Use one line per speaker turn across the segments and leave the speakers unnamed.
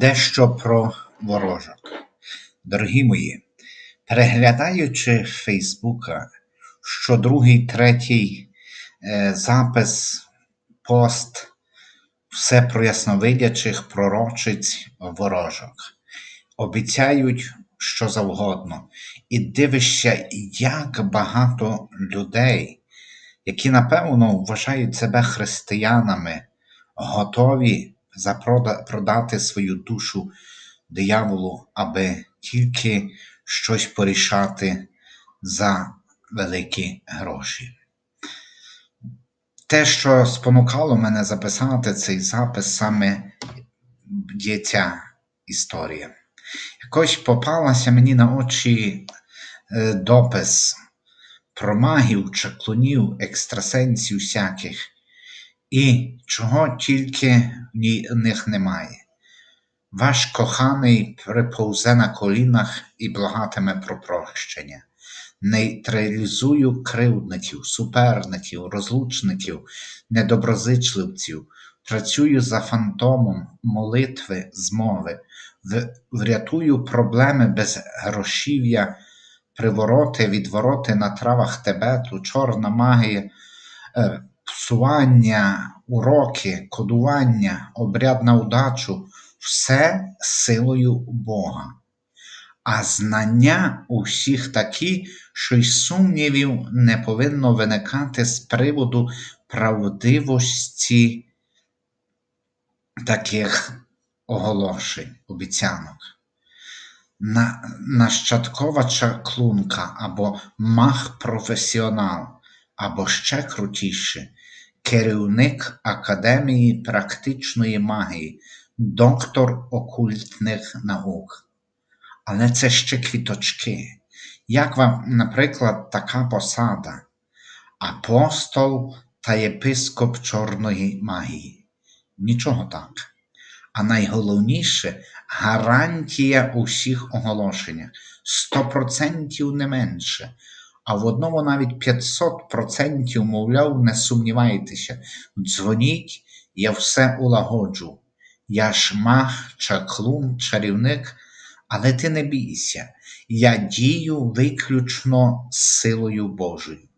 Дещо про ворожок. Дорогі мої, переглядаючи Фейсбука, що другий, третій е, запис, пост, все про ясновидячих пророчиць ворожок. Обіцяють що завгодно. І дивишся, як багато людей, які напевно вважають себе християнами, готові продати свою душу дияволу, аби тільки щось порішати за великі гроші. Те, що спонукало мене записати цей запис, саме є ця історія. Якось попалася мені на очі е, допис про магів, чаклунів, екстрасенсів всяких, і чого тільки в них немає. Ваш коханий приповзе на колінах і благатиме про прощення. Нейтралізую кривдників, суперників, розлучників, недоброзичливців, працюю за фантомом молитви, змови, врятую проблеми без грошів'я, привороти, відвороти на травах Тибету, чорна магія, е, псування, уроки, кодування, обряд на удачу все силою Бога. А знання у всіх такі, що й сумнівів не повинно виникати з приводу правдивості таких оголошень, обіцянок. На, нащадкова чаклунка або маг-професіонал, або ще крутіше, керівник Академії практичної магії, доктор окультних наук. Але це ще квіточки. Як вам, наприклад, така посада? Апостол та єпископ чорної магії. Нічого так. А найголовніше гарантія у всіх оголошеннях 100% не менше. А в одному навіть 500% мовляв, не сумнівайтеся, дзвоніть, я все улагоджу. Я ж маг, чаклун, чарівник, але ти не бійся, я дію виключно силою Божою.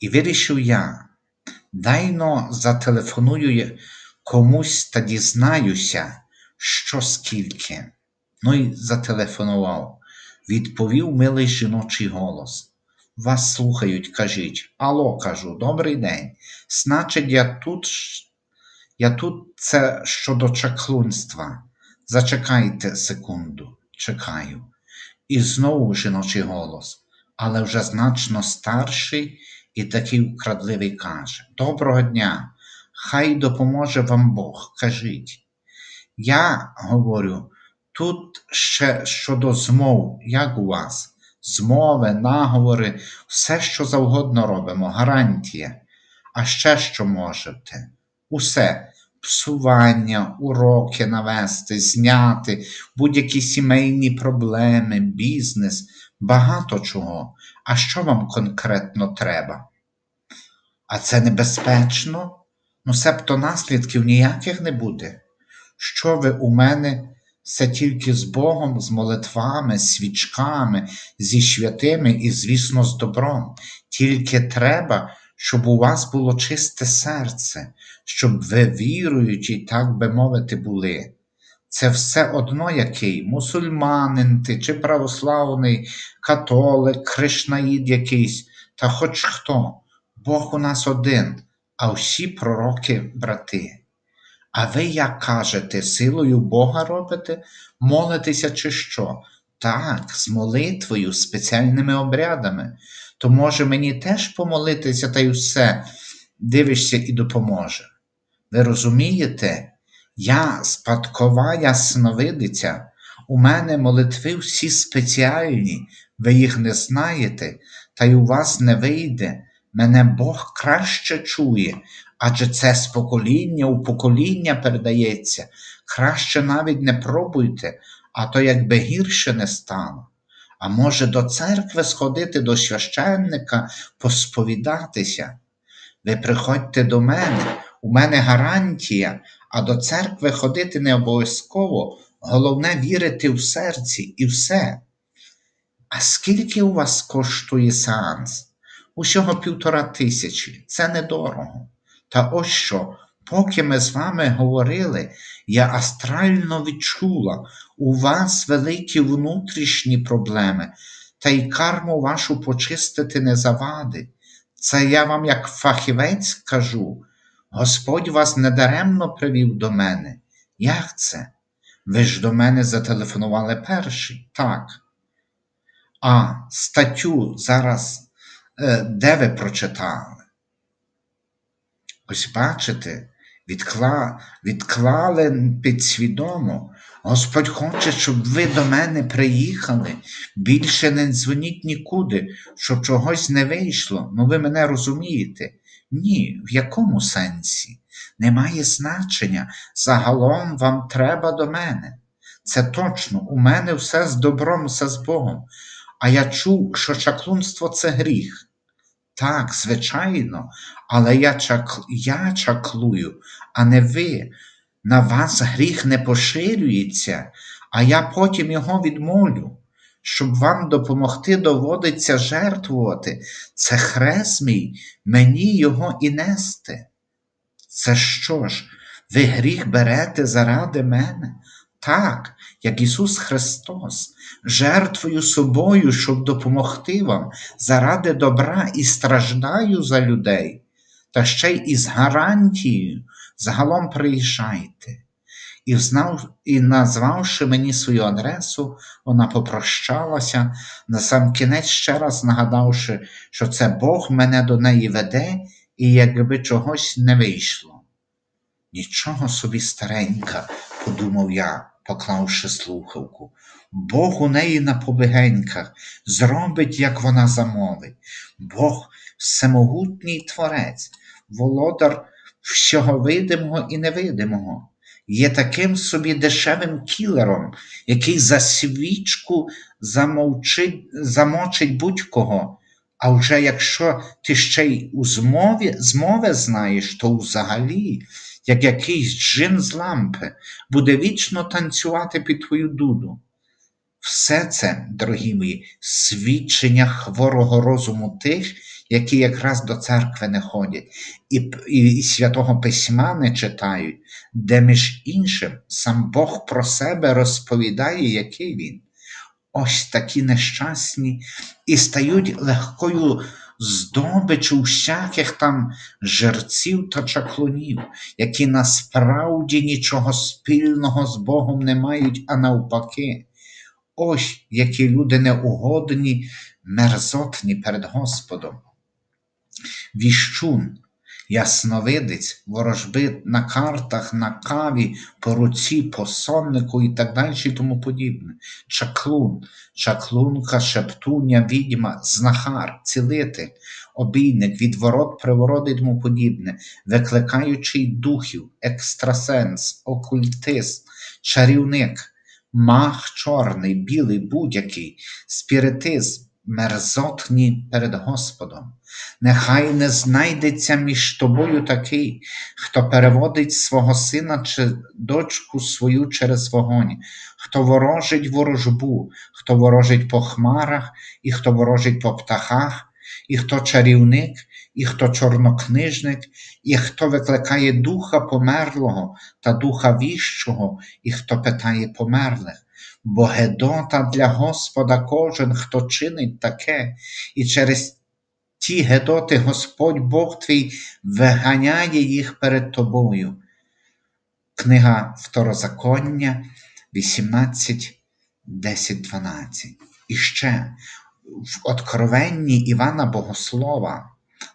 І вирішив я, дайно зателефоную комусь та дізнаюся, що скільки. Ну і зателефонував. Відповів милий жіночий голос. Вас слухають, кажіть. Алло, кажу, добрий день. Значить, я тут, я тут це щодо чаклунства. Зачекайте секунду, чекаю. І знову жіночий голос, але вже значно старший і такий вкрадливий каже: Доброго дня! Хай допоможе вам Бог, кажіть. Я говорю, тут ще щодо змов, як у вас? Змови, наговори, все, що завгодно робимо, гарантія. А ще що можете? Усе. Псування, уроки навести, зняти, будь-які сімейні проблеми, бізнес, багато чого. А що вам конкретно треба? А це небезпечно? Ну, себто наслідків ніяких не буде. Що ви у мене все тільки з Богом, з молитвами, свічками, зі святими і, звісно, з добром. Тільки треба, щоб у вас було чисте серце, щоб ви віруючі, так би мовити, були. Це все одно який мусульманин ти, чи православний, католик, кришнаїд якийсь, та хоч хто. Бог у нас один, а всі пророки брати. А ви як кажете, силою Бога робите, молитеся чи що? Так, з молитвою, спеціальними обрядами. То може мені теж помолитися та й все, дивишся і допоможе. Ви розумієте? Я спадкова ясновидиця, у мене молитви всі спеціальні, ви їх не знаєте, та й у вас не вийде. Мене Бог краще чує, адже це з покоління у покоління передається. Краще навіть не пробуйте, а то якби гірше не стало. А може до церкви сходити до священника, посповідатися. Ви приходьте до мене, у мене гарантія, а до церкви ходити не обов'язково. Головне вірити в серці і все. А скільки у вас коштує сеанс? Усього півтора тисячі. Це недорого. Та ось що, поки ми з вами говорили, я астрально відчула, у вас великі внутрішні проблеми, та й карму вашу почистити не завадить. Це я вам як фахівець кажу. Господь вас недаремно привів до мене. Як це? Ви ж до мене зателефонували перші, так. А статтю зараз де ви прочитали? Ось бачите, відкла, відклали підсвідомо. Господь хоче, щоб ви до мене приїхали. Більше не дзвоніть нікуди, щоб чогось не вийшло. Ну ви мене розумієте? Ні, в якому сенсі? Немає значення. Загалом вам треба до мене. Це точно, у мене все з добром, все з Богом. А я чув, що чаклунство це гріх. Так, звичайно, але я, чак... я чаклую, а не ви. На вас гріх не поширюється, а я потім його відмолю. Щоб вам допомогти, доводиться жертвувати. Це хрест мій, мені його і нести. Це що ж, ви гріх берете заради мене? Так, як Ісус Христос, жертвою собою, щоб допомогти вам заради добра і страждаю за людей, та ще й із гарантією, загалом приїжджайте. І, знав, і назвавши мені свою адресу, вона попрощалася, на сам кінець ще раз нагадавши, що це Бог мене до неї веде, і якби чогось не вийшло. Нічого собі старенька, подумав я, поклавши слухавку. Бог у неї на побігеньках зробить, як вона замовить. Бог всемогутній творець, володар всього видимого і невидимого. Є таким собі дешевим кілером, який за свічку замовчить, замочить будь-кого. А вже якщо ти ще й у змові, змови знаєш, то взагалі, як якийсь джин з лампи, буде вічно танцювати під твою дуду. Все це, дорогі мої, свідчення хворого розуму тих, які якраз до церкви не ходять, і, і, святого письма не читають, де між іншим сам Бог про себе розповідає, який він. Ось такі нещасні і стають легкою здобичу всяких там жерців та чаклунів, які насправді нічого спільного з Богом не мають, а навпаки. Ось які люди неугодні, мерзотні перед Господом. Віщун, ясновидець, ворожби на картах, на каві, по руці, по соннику і так далі і тому подібне. Чаклун, чаклунка, шептуня, відьма, знахар, цілитель, обійник, відворот, приворот і тому подібне, викликаючий духів, екстрасенс, окультист, чарівник, мах чорний, білий, будь-який, спіритизм, мерзотні перед Господом. Нехай не знайдеться між тобою такий, хто переводить свого сина чи дочку свою через вогонь, хто ворожить ворожбу, хто ворожить по хмарах, і хто ворожить по птахах, і хто чарівник, і хто чорнокнижник, і хто викликає духа померлого та духа віщого, і хто питає померлих. Гедота для Господа кожен, хто чинить таке, і через ті Гедоти Господь Бог твій виганяє їх перед тобою. Книга Второзаконня 18, 10, 12. І ще в Откровенні Івана Богослова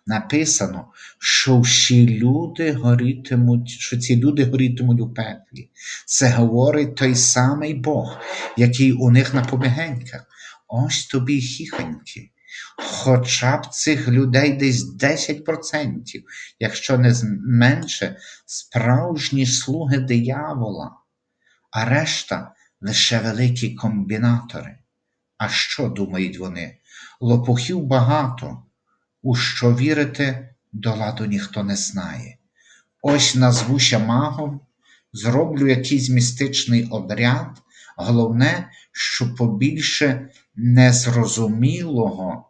написано, що всі люди горітимуть, що ці люди горітимуть у пеклі. Це говорить той самий Бог, який у них на помігеньках. Ось тобі хіхоньки. Хоча б цих людей десь 10%, якщо не менше, справжні слуги диявола, а решта лише великі комбінатори. А що думають вони? Лопухів багато, у що вірити, до ладу ніхто не знає. ось назвуся магом, зроблю якийсь містичний обряд. Головне, щоб побільше незрозумілого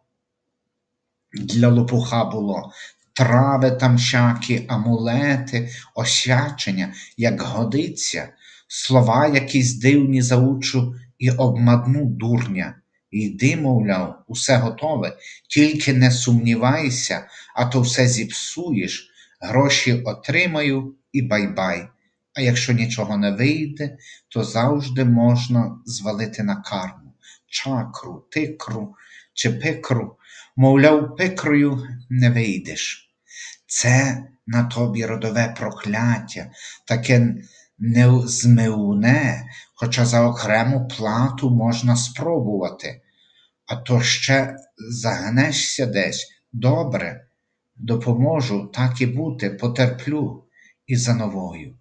для лопуха було. Трави там всякі, амулети, освячення, як годиться, слова якісь дивні заучу і обмадну дурня. Йди, мовляв, усе готове, тільки не сумнівайся, а то все зіпсуєш, гроші отримаю і бай-бай. А якщо нічого не вийде, то завжди можна звалити на карму, чакру, тикру чи пикру. Мовляв, пикрою не вийдеш. Це на тобі родове прокляття, таке незмивне, хоча за окрему плату можна спробувати. А то ще загнешся десь. Добре, допоможу, так і бути, потерплю і за новою.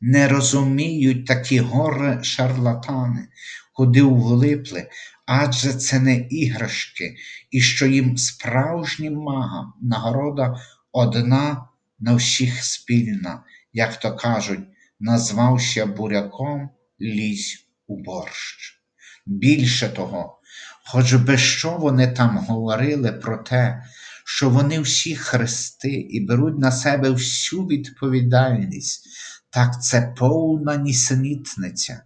Не розуміють такі горе шарлатани, куди влипли, адже це не іграшки, і що їм справжнім магам нагорода одна на всіх спільна, як то кажуть, назвався буряком лізь у борщ. Більше того, хоч би що вони там говорили про те, що вони всі хрести і беруть на себе всю відповідальність, так це повна нісенітниця.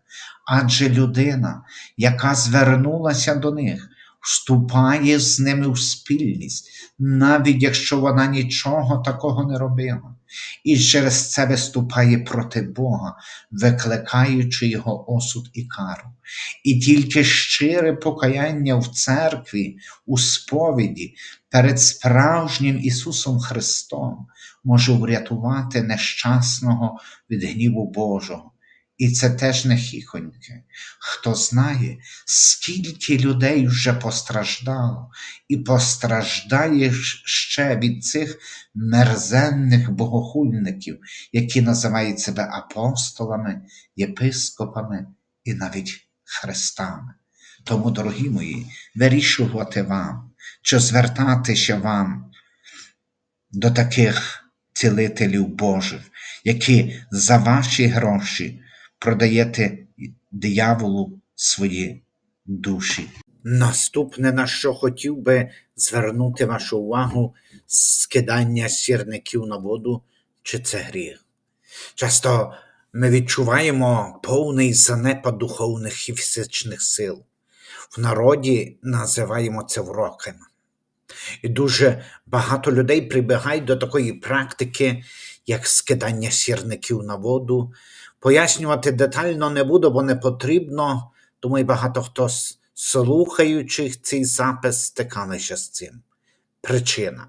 Адже людина, яка звернулася до них, вступає з ними в спільність, навіть якщо вона нічого такого не робила, і через це виступає проти Бога, викликаючи його осуд і кару. І тільки щире покаяння в церкві, у сповіді перед справжнім Ісусом Христом може врятувати нещасного від гніву Божого. І це теж не хіхоньки. Хто знає, скільки людей вже постраждало, і постраждає ще від цих мерзенних богохульників, які називають себе апостолами, єпископами і навіть хрестами. Тому, дорогі мої, вирішувати вам, чи звертатися вам до таких цілителів Божих, які за ваші гроші продаєте дияволу свої душі. Наступне, на що хотів би звернути вашу увагу, скидання сірників на воду, чи це гріх. Часто ми відчуваємо повний занепад духовних і фізичних сил. В народі називаємо це вроками. І дуже багато людей прибігають до такої практики, як скидання сірників на воду. Пояснювати детально не буду, бо не потрібно. Думаю, багато хто з слухаючих цей запис стикалися з цим. Причина.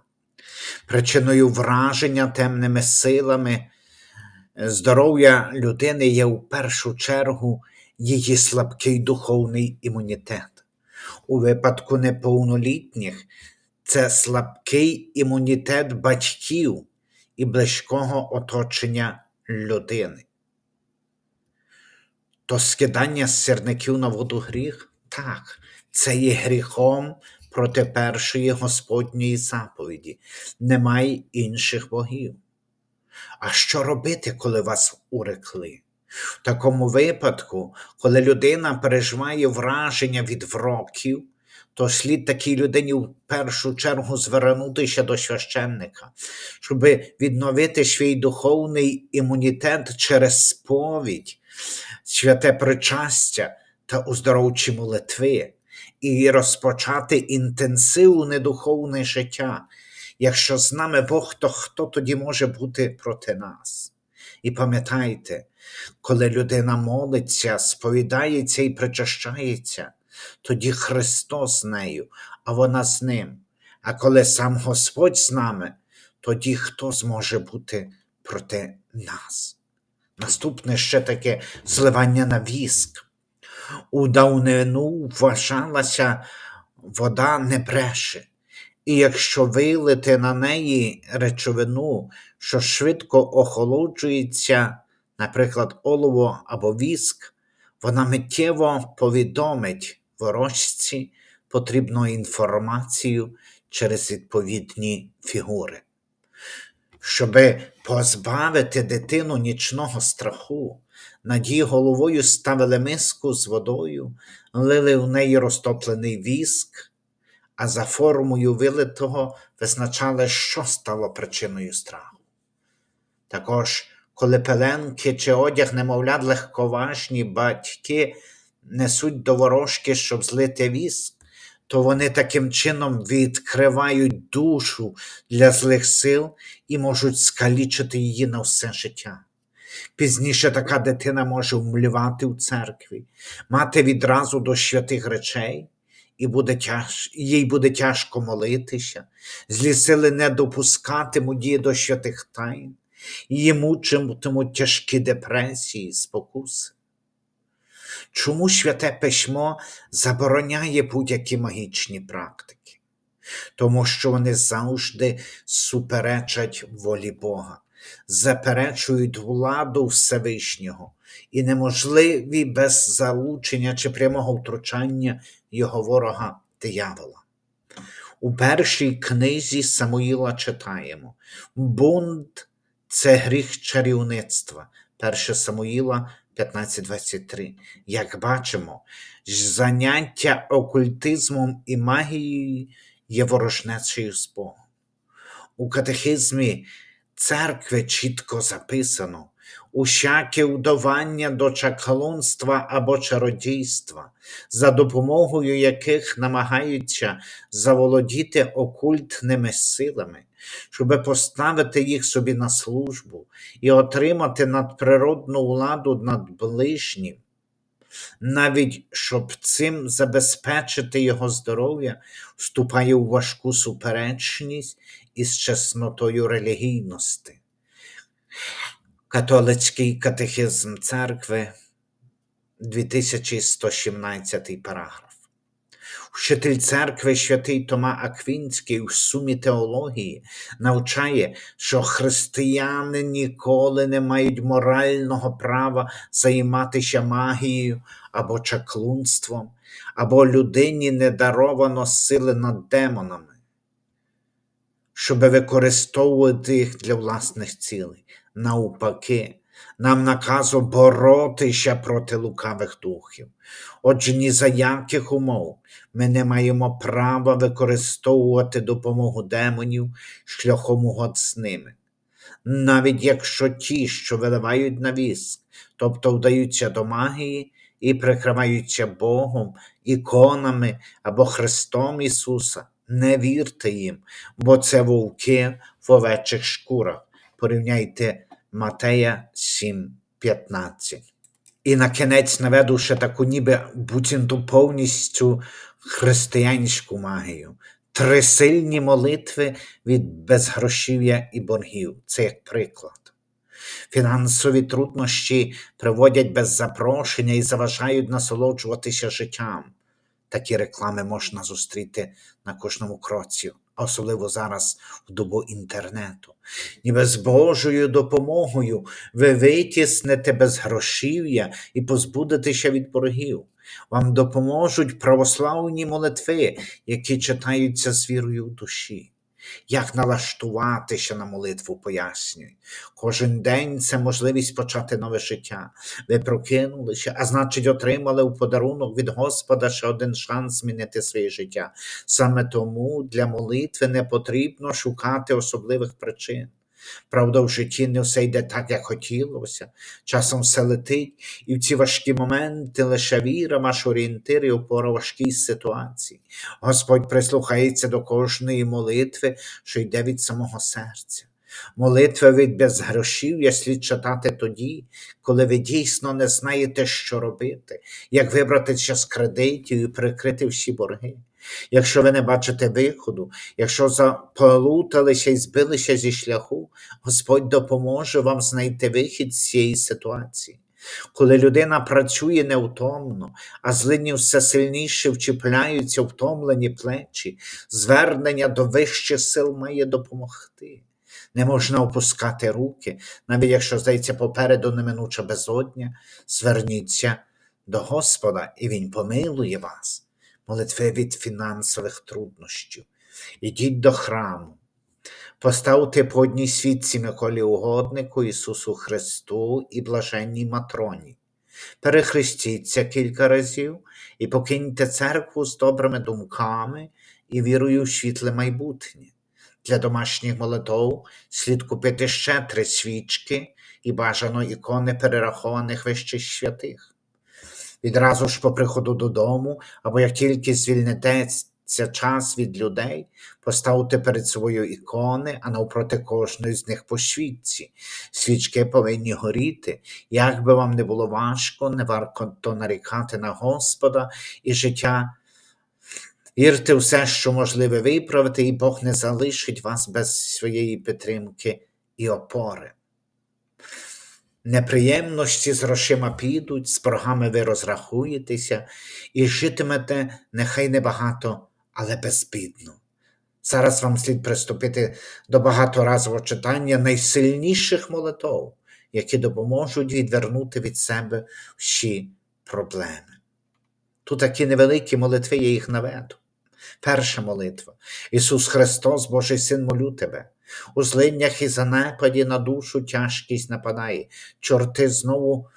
Причиною враження темними силами здоров'я людини є в першу чергу її слабкий духовний імунітет. У випадку неповнолітніх це слабкий імунітет батьків і близького оточення людини. То скидання сірників на воду гріх? Так, це є гріхом проти першої Господньої заповіді. Немає інших богів. А що робити, коли вас урекли? В такому випадку, коли людина переживає враження від вроків, то слід такій людині в першу чергу звернутися до священника, щоб відновити свій духовний імунітет через сповідь, святе причастя та оздоровчі молитви, і розпочати інтенсивне духовне життя. Якщо з нами Бог, то хто тоді може бути проти нас? І пам'ятайте, коли людина молиться, сповідається і причащається, тоді Христос з нею, а вона з ним. А коли сам Господь з нами, тоді хто зможе бути проти нас? Наступне ще таке зливання на віск. У давнину вважалася вода не бреше, і якщо вилити на неї речовину, що швидко охолоджується, наприклад, олово або віск, вона миттєво повідомить ворожці потрібну інформацію через відповідні фігури. Щоби позбавити дитину нічного страху, над її головою ставили миску з водою, лили в неї розтоплений віск, а за формою вилитого визначали, що стало причиною страху. Також, коли пеленки чи одяг немовлят легковажні батьки несуть до ворожки, щоб злити віск, то вони таким чином відкривають душу для злих сил і можуть скалічити її на все життя. Пізніше така дитина може вмлівати в церкві, мати відразу до святих речей, і буде тяж... їй буде тяжко молитися, злі сили не допускатимуть її до святих тайн, її мучитимуть тяжкі депресії, спокуси. Чому святе письмо забороняє будь-які магічні практики? Тому що вони завжди суперечать волі Бога, заперечують владу Всевишнього і неможливі без залучення чи прямого втручання його ворога диявола. У першій книзі Самуїла читаємо: Бунт це гріх чарівництва. 1 Самуїла 15.23. Як бачимо, заняття окультизмом і магією є ворожнечею з Богом. У катехизмі церкви чітко записано усяке удавання до чаклунства або чародійства, за допомогою яких намагаються заволодіти окультними силами, щоб поставити їх собі на службу і отримати надприродну владу над ближнім, навіть щоб цим забезпечити його здоров'я, вступає у важку суперечність із чеснотою релігійності. Католицький катехизм церкви, 2117 параграф. Вчитель церкви святий Тома Аквінський у сумі теології навчає, що християни ніколи не мають морального права займатися магією або чаклунством, або людині не даровано сили над демонами, щоб використовувати їх для власних цілей. Навпаки, нам наказано боротися проти лукавих духів. Отже, ні за яких умов ми не маємо права використовувати допомогу демонів шляхом угод з ними. Навіть якщо ті, що виливають на віск, тобто вдаються до магії і прикриваються Богом, іконами або Христом Ісуса, не вірте їм, бо це вовки в овечих шкурах. Порівняйте Матея 7,15. І на кінець наведу ще таку ніби буцімто повністю християнську магію. Три сильні молитви від безгрошів'я і боргів. Це як приклад. Фінансові труднощі приводять без запрошення і заважають насолоджуватися життям. Такі реклами можна зустріти на кожному кроці, особливо зараз в добу інтернету. Ніби з Божою допомогою ви витіснете безгрошів'я і позбудетеся від боргів. Вам допоможуть православні молитви, які читаються з вірою в душі. Як налаштуватися на молитву, пояснюй. Кожен день це можливість почати нове життя. Ви прокинулися, а значить, отримали у подарунок від Господа ще один шанс змінити своє життя. Саме тому для молитви не потрібно шукати особливих причин. Правда, в житті не все йде так, як хотілося. Часом все летить, і в ці важкі моменти лише віра, ваш орієнтир і опора важкій ситуації. Господь прислухається до кожної молитви, що йде від самого серця. Молитви від безгрошів'я слід читати тоді, коли ви дійсно не знаєте, що робити, як вибратися з кредитів і прикрити всі борги. Якщо ви не бачите виходу, якщо заплуталися і збилися зі шляху, Господь допоможе вам знайти вихід з цієї ситуації. Коли людина працює невтомно, а злині все сильніше вчіпляються втомлені плечі, звернення до вищих сил має допомогти. Не можна опускати руки, навіть якщо здається попереду неминуча безодня, зверніться до Господа, і Він помилує вас молитви від фінансових труднощів. Ідіть до храму, Поставте по одній світці Миколі Угоднику, Ісусу Христу і блаженній Матроні. Перехрестіться кілька разів і покиньте церкву з добрими думками і вірою в світле майбутнє. Для домашніх молитов слід купити ще три свічки і бажано ікони перерахованих вище святих. Відразу ж по приходу додому, або як тільки звільнитеся час від людей, поставте перед собою ікони, а навпроти кожної з них по свічці. Свічки повинні горіти. Як би вам не було важко, не варто нарікати на Господа і життя. Вірте все, що можливе виправити, і Бог не залишить вас без своєї підтримки і опори. Неприємності з грошима підуть, з боргами ви розрахуєтеся і житимете нехай небагато, але безбідно. Зараз вам слід приступити до багаторазового читання найсильніших молитов, які допоможуть відвернути від себе всі проблеми. Тут такі невеликі молитви, я їх наведу. Перша молитва. Ісус Христос, Божий Син, молю Тебе. У злиннях і занепаді на душу тяжкість нападає, чорти знову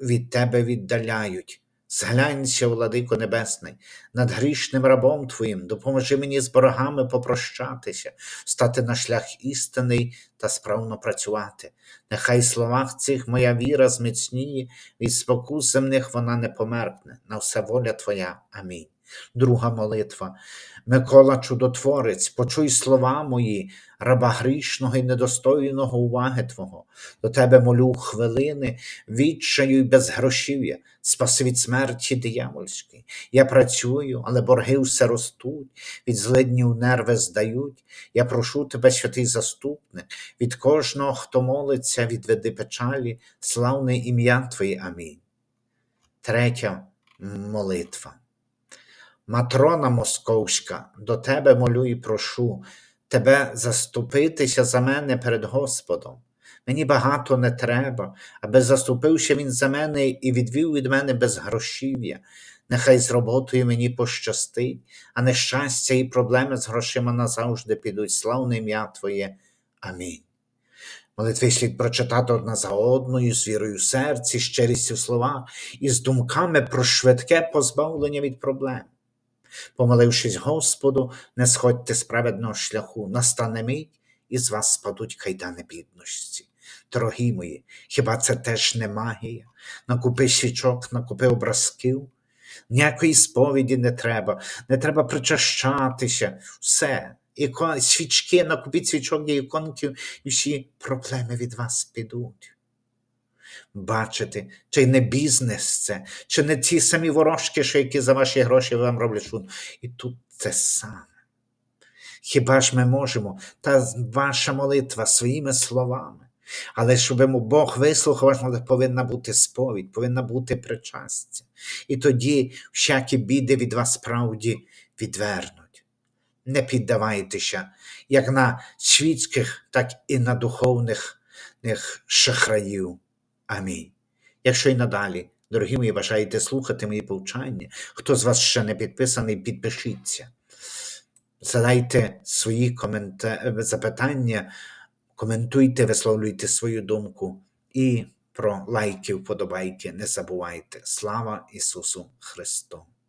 від Тебе віддаляють. Зглянься, владико Небесний, над грішним рабом Твоїм, допоможи мені з ворогами попрощатися, стати на шлях істинний та справно працювати. Нехай в словах цих моя віра зміцніє, від спокус земних вона не померкне, на все воля Твоя. Амінь. Друга молитва. Микола Чудотворець, почуй слова мої, раба грішного і недостойного уваги Твого. До Тебе молю хвилини, відчаю й безгрошів'я, спаси від смерті диявольської. Я працюю, але борги все ростуть, від злиднів нерви здають. Я прошу Тебе, святий заступник, від кожного, хто молиться, відведи печалі, славне ім'я Твоє. Амінь. Третя молитва. Матрона Московська, до тебе молю і прошу тебе заступитися за мене перед Господом. Мені багато не треба, аби заступився він за мене і відвів від мене безгрошів'я. Нехай з роботою мені пощастить, а нещастя і проблеми з грошима назавжди підуть. Славне ім'я Твоє. Амінь. Молитви слід прочитати одна за одною, з вірою в серці, щирістю в словах і з думками про швидке позбавлення від проблем. Помолившись Господу, не сходьте з праведного шляху, настане мить, і з вас спадуть кайдани бідності. Дорогі мої, хіба це теж не магія? Накупи свічок, накупи образків. Ніякої сповіді не треба, не треба причащатися, все. Іко... Свічки, накупіть свічок і іконків, і всі проблеми від вас підуть. Бачите, чи не бізнес це, чи не ті самі ворожки, що які за ваші гроші вам роблять шун. І тут те саме. Хіба ж ми можемо, та ваша молитва своїми словами, але щоб Бог вислухав, ваш молитва, повинна бути сповідь, повинна бути причастя. І тоді всякі біди від вас справді відвернуть. Не піддавайтеся як на світських, так і на духовних шахраїв. Амінь. Якщо й надалі, дорогі мої, бажаєте слухати мої повчання, хто з вас ще не підписаний, підпишіться. Задайте свої комента... запитання, коментуйте, висловлюйте свою думку і про лайки, вподобайки не забувайте. Слава Ісусу Христу!